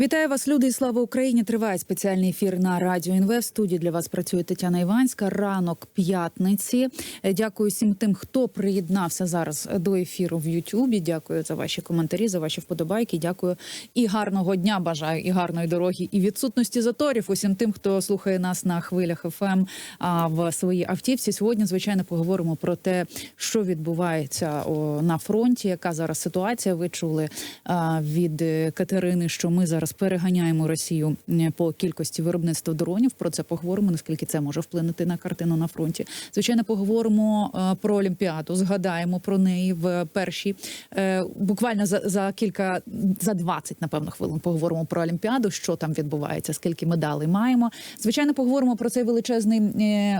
Вітаю вас, люди, і слава Україні! Триває спеціальний ефір на радіо ІНВ. В студії для вас працює Тетяна Іванська. Ранок п'ятниці. Е, Дякую всім тим, хто приєднався зараз до ефіру в Ютубі. Дякую за ваші коментарі, за ваші вподобайки. Дякую і гарного дня. Бажаю і гарної дороги, і відсутності заторів. Усім тим, хто слухає нас на хвилях ФМ а в своїй автівці. Сьогодні, звичайно, поговоримо про те, що відбувається на фронті. Яка зараз ситуація? Ви чули від Катерини, що ми зараз переганяємо Росію е, по кількості виробництва дронів. Про це поговоримо. Наскільки це може вплинути на картину на фронті? Звичайно, поговоримо е, про Олімпіаду. Згадаємо про неї в першій е, буквально за, за кілька за 20, напевно, хвилин поговоримо про Олімпіаду. Що там відбувається, скільки медалей маємо. Звичайно, поговоримо про цей величезний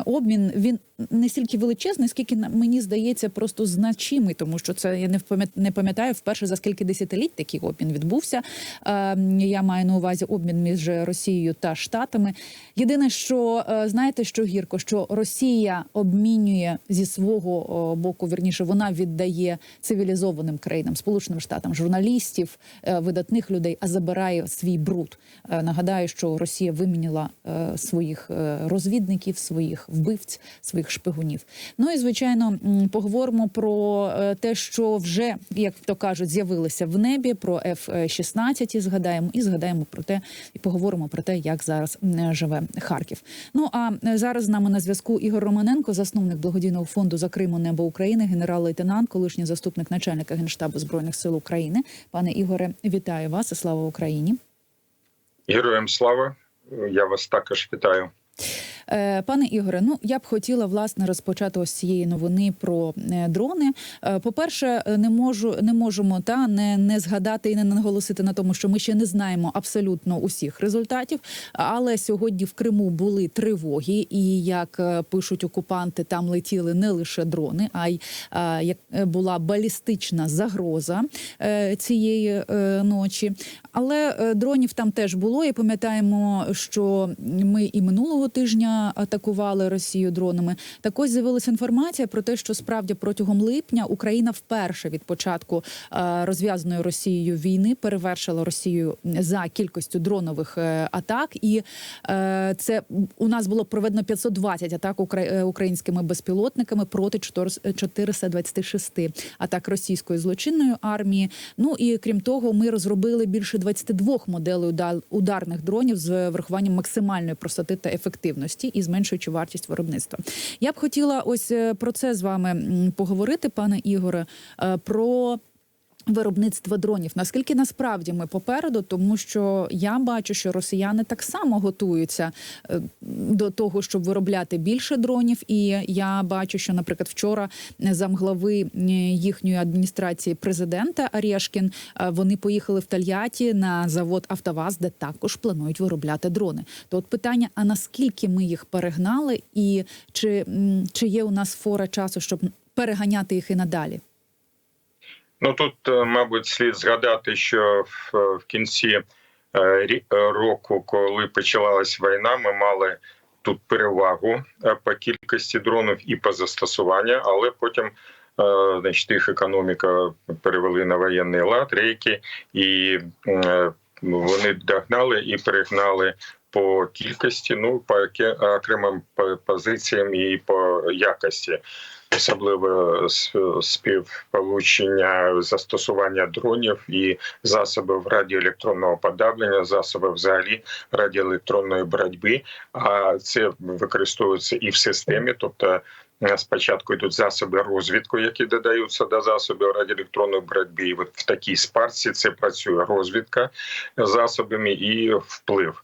обмін. Він не стільки величезний, скільки мені здається, просто значимий, тому що це я не пам'ятаю вперше за скільки десятиліть такий обмін відбувся. Е, я маю на увазі обмін між Росією та Штатами. Єдине, що е, знаєте, що гірко, що Росія обмінює зі свого боку, вірніше, вона віддає цивілізованим країнам, Сполученим Штатам, журналістів, е, видатних людей, а забирає свій бруд. Е, Нагадаю, що Росія виміняла е, своїх розвідників, своїх вбивць, своїх шпигунів. Ну і звичайно, поговоримо про те, що вже як то кажуть, з'явилися в небі. Про F-16 згадаємо і згадаємо про те, і поговоримо про те, як зараз живе Харків. Ну а е, зараз з нами на зв'язку Ігор Романенко, засновник благодійного фонду за Криму Небо України, генерал-лейтенант, колишній заступник начальника генштабу збройних сил України. Пане Ігоре, вітаю вас і слава Україні. Героям слава! Я вас також вітаю. Е, Пане Ігоре, ну я б хотіла власне розпочати ось цієї новини про е, дрони. Е, По-перше, не можу не можемо та не, не згадати і не наголосити на тому, що ми ще не знаємо абсолютно усіх результатів. Але сьогодні в Криму були тривоги, і як пишуть окупанти, там летіли не лише дрони, а й як була балістична загроза цієї ночі. Але дронів там теж було. І пам'ятаємо, що ми і минулого тижня атакували Росію дронами. Так ось з'явилася інформація про те, що справді протягом липня Україна вперше від початку е, розв'язаної Росією війни перевершила Росію за кількістю дронових е, атак. І е, це у нас було проведено 520 атак укра- українськими безпілотниками проти 426 атак російської злочинної армії. Ну і крім того, ми розробили більше 22 моделей уда- ударних дронів з врахуванням максимальної простоти та ефективності і зменшуючи вартість виробництва. Я б хотіла ось е, про це з вами поговорити, пане Ігоре, е, про. Виробництво дронів наскільки насправді ми попереду, тому що я бачу, що росіяни так само готуються е, до того, щоб виробляти більше дронів. І я бачу, що, наприклад, вчора замглави е, їхньої адміністрації президента Арєшкін е, вони поїхали в Тольятті на завод Автоваз, де також планують виробляти дрони. То от питання: а наскільки ми їх перегнали, і чи, чи є у нас фора часу, щоб переганяти їх і надалі? Ну тут, е, мабуть, слід згадати, що в, кінці е, року, коли почалась війна, ми мали тут перевагу е, по кількості дронів і по застосуванню, але потім. Значить, їх економіка перевели на воєнний лад, рейки, і вони догнали і перегнали по кількості, ну по окремим по- позиціям і по якості. Особливо співполучення застосування дронів і засобів радіоелектронного подавлення, засобів взагалі радіоелектронної боротьби. А це використовується і в системі, тобто. е, Спочатку йдуть засоби розвідку, які додаються до засобів радіоелектронної боротьби. І от в такій спарці це працює розвідка засобами і вплив.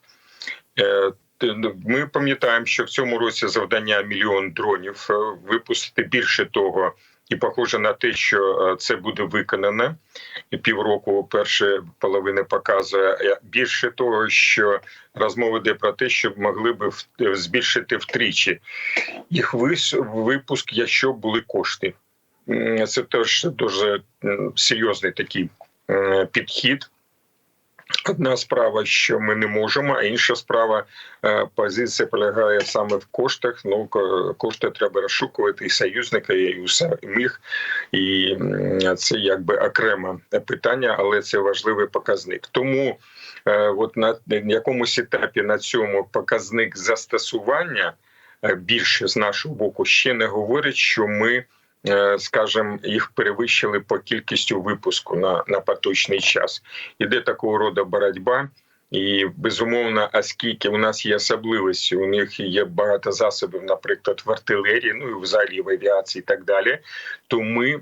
Е, т- Ми пам'ятаємо, що в цьому році завдання мільйон дронів е, випустити. Більше того, і похоже на те, що е, це буде виконано. Півроку перша половина показує більше того, що розмова йде про те, що могли би збільшити втричі їх випуск, якщо були кошти. Це теж дуже серйозний такий підхід. Одна справа, що ми не можемо, а інша справа е, позиція полягає саме в коштах. Ну кошти треба розшукувати і союзника, і у самих, і це якби окреме питання, але це важливий показник. Тому е, от на якомусь етапі на цьому показник застосування е, більше з нашого боку ще не говорить, що ми. Е, Скажем, їх перевищили по кількістю випуску на, на поточний час. Іде такого роду боротьба, і безумовно, оскільки у нас є особливості, у них є багато засобів, наприклад, в артилерії, ну і взагалі в авіації, і так далі. То ми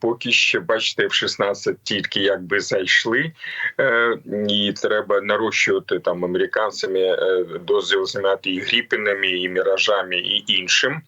поки що, бачите, в 16 тільки якби зайшли, е, і треба нарощувати там американцями е, дозвіл знімати і гріпінами, і міражами, і іншим.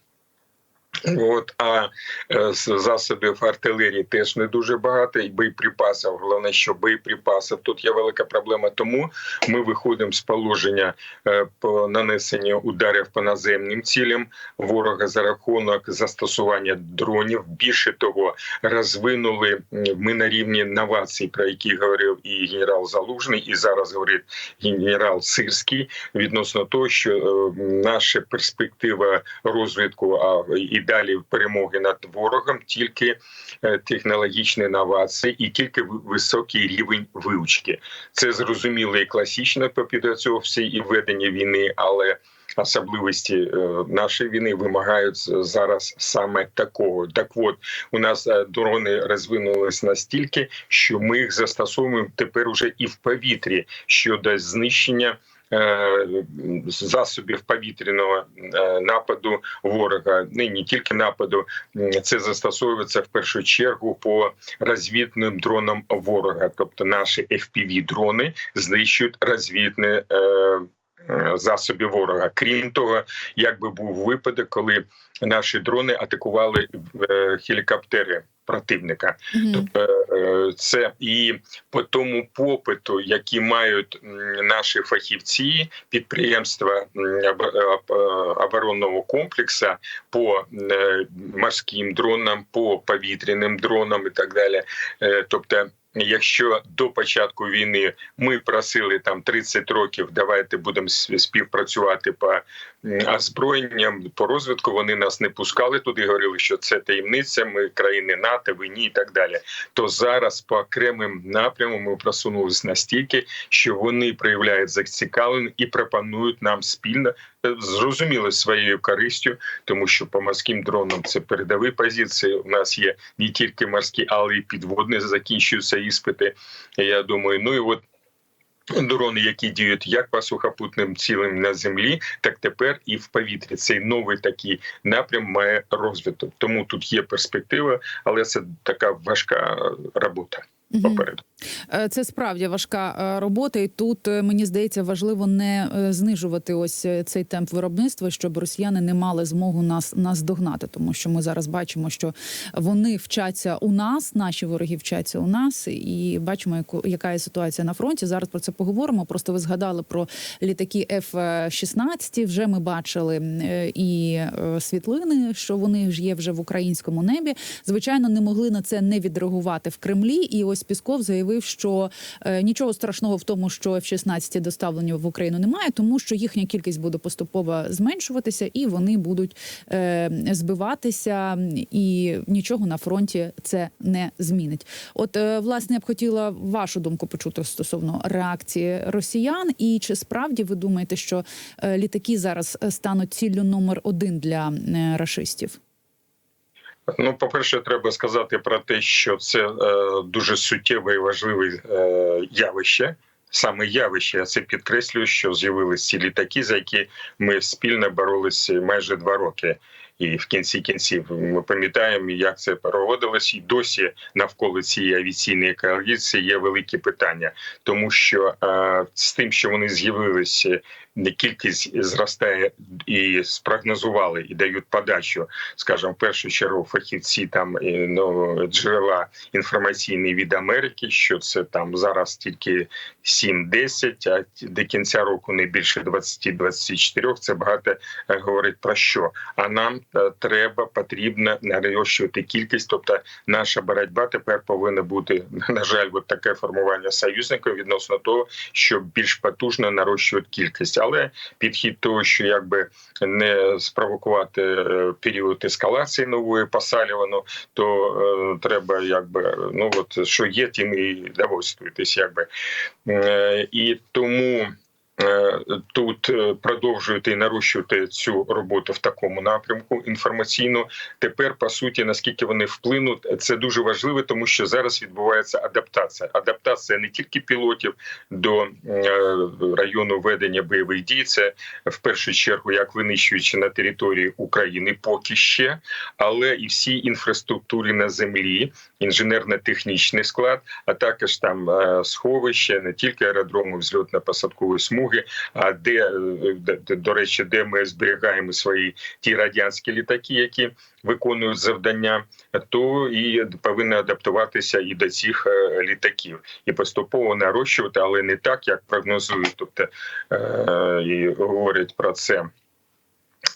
От а е, засобів артилерії теж не дуже багато, і боєприпасів. Головне, що боєприпасів тут є велика проблема. Тому ми виходимо з положення е, по нанесенню ударів по наземним цілям ворога за рахунок застосування дронів. Більше того, розвинули ми на рівні новацій, про які говорив і генерал Залужний, і зараз говорить генерал Сирський відносно того, що е, наша перспектива розвитку а і далі перемоги над ворогом тільки е, технологічні новації і тільки ви- високий рівень вивчки. Це зрозуміло і класично по підготовці і ведення війни, але особливості е, нашої війни вимагають зараз саме такого. Так от у нас е, дрони розвинулись настільки, що ми їх застосовуємо тепер уже і в повітрі щодо знищення. Е, Засобів повітряного е, нападу ворога, не, не тільки нападу, це застосовується в першу чергу по розвідним дронам ворога, тобто наші fpv дрони знищують розвідні е, засоби ворога. Крім того, якби був випадок, коли наші дрони атакували гелікоптери противника. Мгм. Тобто е, це і по тому попиту, які мають наші фахівці, підприємства е, оборонного комплексу по е, морським дронам, по повітряним дронам і так далі. Е, Тобто. Якщо до початку війни ми просили там 30 років, давайте будемо співпрацювати по озброєнням, по розвитку, вони нас не пускали туди, говорили, що це таємниця, ми країни НАТО, ви ні і так далі. То зараз по окремим напрямам ми просунулися настільки, що вони проявляють зацікавленість і пропонують нам спільно е, зрозуміло своєю користю, тому що по морським дронам це передові позиції. У нас є не тільки морські, але й підводні закінчуються іспити. Я думаю, ну і от. Дрони, які діють як по сухопутним цілям на землі, так тепер і в повітрі. Цей новий такий напрям має розвиток. Тому тут є перспектива, але це така важка робота. Попереду. Е, Це справді важка е, робота, і тут е, мені здається важливо не знижувати ось цей темп виробництва, щоб росіяни не мали змогу нас нас догнати, тому що ми зараз бачимо, що вони вчаться у нас, наші вороги вчаться у нас, і бачимо, яку яка є ситуація на фронті. Зараз про це поговоримо. Просто ви згадали про літаки F-16, Вже ми бачили і світлини, що вони ж є вже в українському небі. Звичайно, не могли на це не відреагувати в Кремлі. І ось Пісков заявив, що е, нічого страшного в тому, що F-16 доставлені в Україну немає, тому що їхня кількість буде поступово зменшуватися, і вони будуть е, збиватися, і нічого на фронті це не змінить. От е, власне я б хотіла вашу думку почути стосовно реакції росіян, і чи справді ви думаєте, що літаки зараз стануть ціллю номер один для рашистів? Ну, по-перше, треба сказати про те, що це е, дуже суттєве і важливе е, явище. Саме явище, я це підкреслюю, що з'явилися ці літаки, за які ми спільно боролися майже два роки. І в кінці кінців ми пам'ятаємо, як це проводилось, і досі навколо цієї авіаційної коаліції є великі питання, тому що е, з тим, що вони з'явилися, кількість зростає і спрогнозували і дають подачу, скажімо, в першу чергу фахівці там ну, джерела інформаційні від Америки, що це там зараз тільки 7-10, а до кінця року не більше 20-24. Це багато е, говорить про що. А нам е, треба потрібно нарощувати кількість. Тобто, наша боротьба тепер повинна бути на жаль, от таке формування союзників відносно того, щоб більш потужно нарощувати кількість, але підхід того, що якби не спровокувати е, період ескалації нової посалювану, то е, треба якби ну от що є, тим і довольствуйтесь, якби Е, і тому. Е, Тут е, продовжуєте і нарощувати цю роботу в такому напрямку інформаційно. Тепер по суті, наскільки вони вплинуть, це дуже важливо, тому що зараз відбувається адаптація. Адаптація не тільки пілотів до е, району ведення бойових дій, це в першу чергу як винищуючи на території України, поки ще, але і всі інфраструктури на землі, інженерно-технічний склад, а також там е, сховище, не тільки аеродрому взльотно-посадкової смуги, а де, е, де- до речі, де ми зберігаємо свої ті радянські літаки, які виконують завдання, то і повинні адаптуватися і до цих е, літаків, і поступово нарощувати, але не так, як прогнозують, тобто і говорять про це.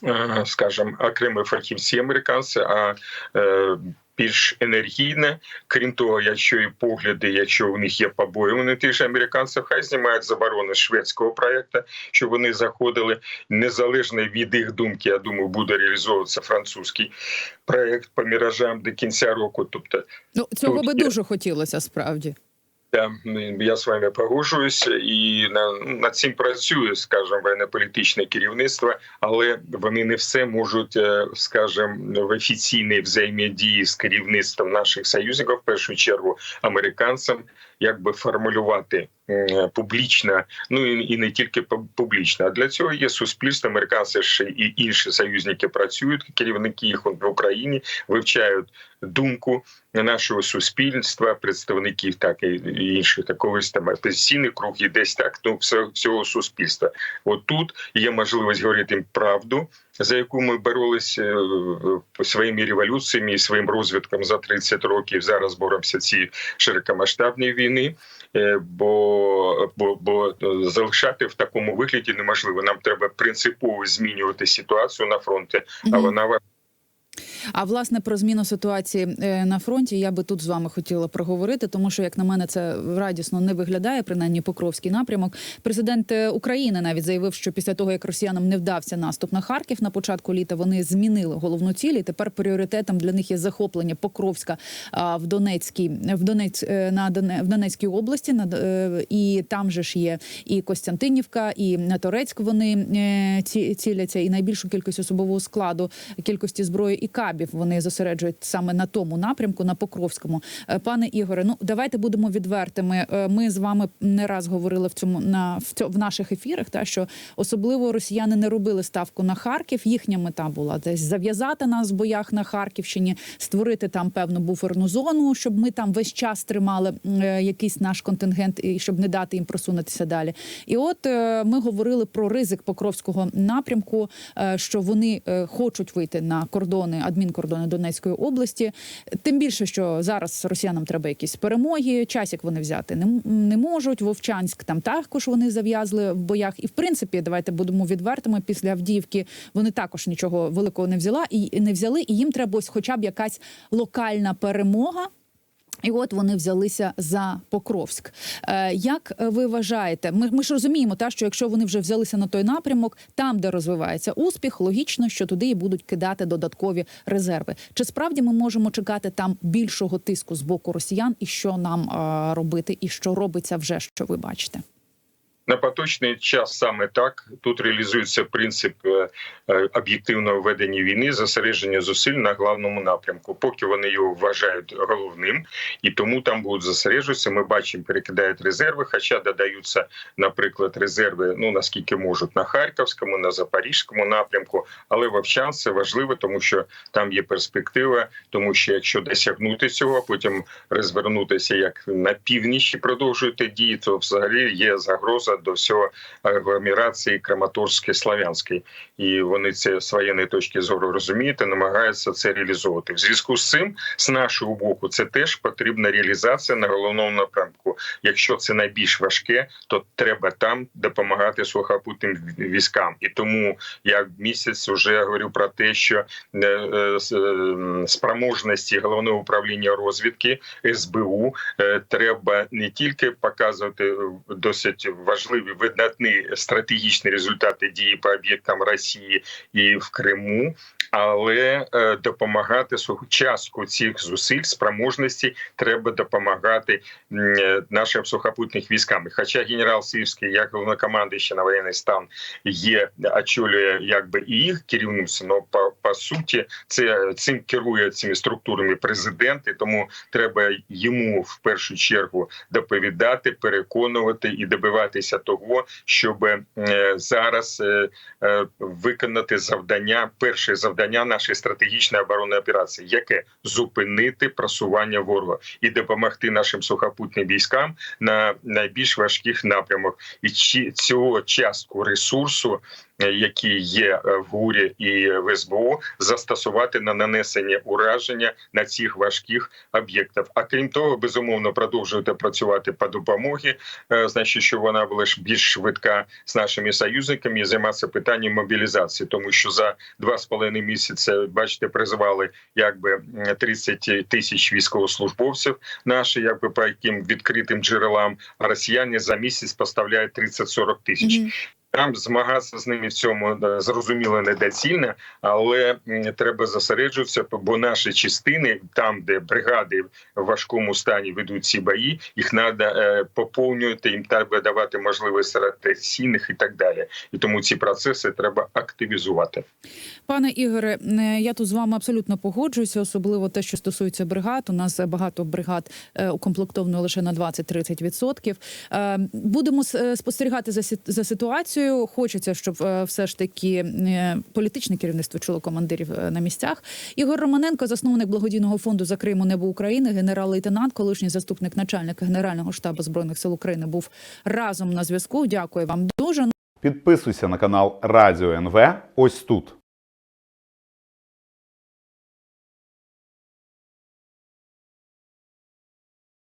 Е, Скажем, окремі фахівці американці, а е, більш енергійне. Крім того, якщо і погляди, якщо у них є побоювання тих же американців, хай знімають заборони шведського проекту, що вони заходили незалежно від їх думки. Я думаю, буде реалізовуватися французький проект по міражам до кінця року. Тобто, Ну цього Тут би є. дуже хотілося справді. Я, я з вами погоджуюся і на, над цим працює, скажімо, воєнно-політичне керівництво, але вони не все можуть, скажем скажімо, в офіційній взаємодії з керівництвом наших союзників, в першу чергу американцям, якби формулювати м, публічно, ну і, не тільки пу- публічно. А для цього є суспільство. Американці ж і інші союзники працюють. Керівники їх в Україні вивчають думку нашого суспільства, представників так і інших такогось там опозиційних круг і десь так ну все- всього суспільства. От тут є можливість говорити правду, за яку ми боролися е, своїми революціями і своїм розвитком за 30 років. Зараз боремося ці широкомасштабні війни. Е, Бо, бо, бо е, залишати в такому вигляді неможливо. Нам треба принципово змінювати ситуацію на фронті, а вона вона А власне про зміну ситуації е, на фронті я би тут з вами хотіла проговорити, тому що як на мене це радісно не виглядає, принаймні Покровський напрямок. Президент е, України навіть заявив, що після того як росіянам не вдався наступ на Харків на початку літа, вони змінили головну ціль. І тепер пріоритетом для них є захоплення Покровська в Донецькій в Донець е, на в Донецькій області. На і там же ж є і Костянтинівка, і Торецьк вони ці- ціляться, і найбільшу кількість особового складу, кількості зброї і кабів вони зосереджують саме на тому напрямку, на Покровському. Е, Пане Ігоре, ну давайте будемо відвертими. Е, Ми з вами не раз говорили в цьому на в, цьо- в наших ефірах, та що особливо росіяни не робили ставку на Харків. Їхня мета була десь зав'язати нас в боях на Харківщині, створити там певну буферну зону, щоб ми там весь час тримали е, якийсь наш контингент, і щоб не дати їм просунутися далі. І от ми говорили про ризик Покровського напрямку, що вони хочуть вийти на кордони, адмінкордони Донецької області. Тим більше, що зараз росіянам треба якісь перемоги. Часік вони взяти не, не можуть. Вовчанськ там також вони зав'язли в боях. І в принципі, давайте будемо відвертими. Після Авдіївки вони також нічого великого не взяла і не взяли. І їм треба ось хоча б якась локальна перемога. І от вони взялися за Покровськ. Е, як ви вважаєте, ми, ми ж розуміємо, та що якщо вони вже взялися на той напрямок, там, де розвивається успіх, логічно, що туди і будуть кидати додаткові резерви. Чи справді ми можемо чекати там більшого тиску з боку росіян, і що нам е, робити, і що робиться вже, що ви бачите? На поточний час саме так тут реалізується принцип е, е, об'єктивного ведення війни, зосередження зусиль на главному напрямку, поки вони його вважають головним, і тому там будуть зосереджуватися. Ми бачимо, перекидають резерви, хоча додаються, наприклад, резерви, ну наскільки можуть на харківському, на запорізькому напрямку. Але Вовчан це важливо, тому що там є перспектива, тому що якщо досягнути цього, потім розвернутися як на північ і продовжувати дії, то взагалі є загроза до всього агломерації Краматорської Славянської, і вони це з воєнної точки зору розуміють і намагаються це реалізовувати. В зв'язку з цим, з нашого боку, це теж потрібна реалізація на головному напрямку. Якщо це найбільш важке, то треба там допомагати сухопутним військам. І тому я місяць вже говорю про те, що е, е, е, спроможності головного управління розвідки СБУ треба не тільки показувати досить важливі видатні стратегічні результати дії по об'єктам Росії і в Криму, але е, допомагати су- частку цих зусиль спроможності треба допомагати е, нашим сухопутним військам. Хоча генерал Сирський, як головнокомандуючий на воєнний стан, є очолює якби і їх керівництво, але по, по суті це цим керує цими структурами президент, і тому треба йому в першу чергу доповідати, переконувати і добиватися того, щоб е, зараз е, е, виконати завдання, перше завдання нашої стратегічної оборонної операції, яке зупинити просування ворога і допомогти нашим сухопутним військам на найбільш важких напрямах, і цього частку ресурсу, які є в ГУРі і в СБУ, застосувати на нанесення ураження на цих важких об'єктах. А крім того, безумовно продовжувати працювати по допомогі, значить, що вона була ж більш швидка з нашими союзниками і займатися питанням мобілізації, тому що за два з половиною місяці, бачите, призвали якби м, 30 тисяч військовослужбовців наші, якби по яким відкритим джерелам, а росіяни за місяць поставляють 30-40 тисяч. Мгм. Там змагатися з ними в цьому зрозуміло недоцільно, але треба зосереджуватися, бо наші частини, там де бригади в важкому стані ведуть ці бої, їх треба поповнювати, їм треба давати можливість ротаційних і так далі. І тому ці процеси треба активізувати. Пане Ігоре, я тут з вами абсолютно погоджуюся, особливо те, що стосується бригад. У нас багато бригад е, укомплектовано лише на 20-30%. Е, Будемо е, спостерігати за сі- за. Хочеться, щоб е, все ж таки е, політичне керівництво чуло командирів е, на місцях. Ігор Романенко, засновник благодійного фонду за Криму Небо України, генерал-лейтенант, колишній заступник начальника Генерального штабу збройних сил України, був разом на зв'язку. Дякую вам дуже. Підписуйся на канал Радіо НВ ось тут.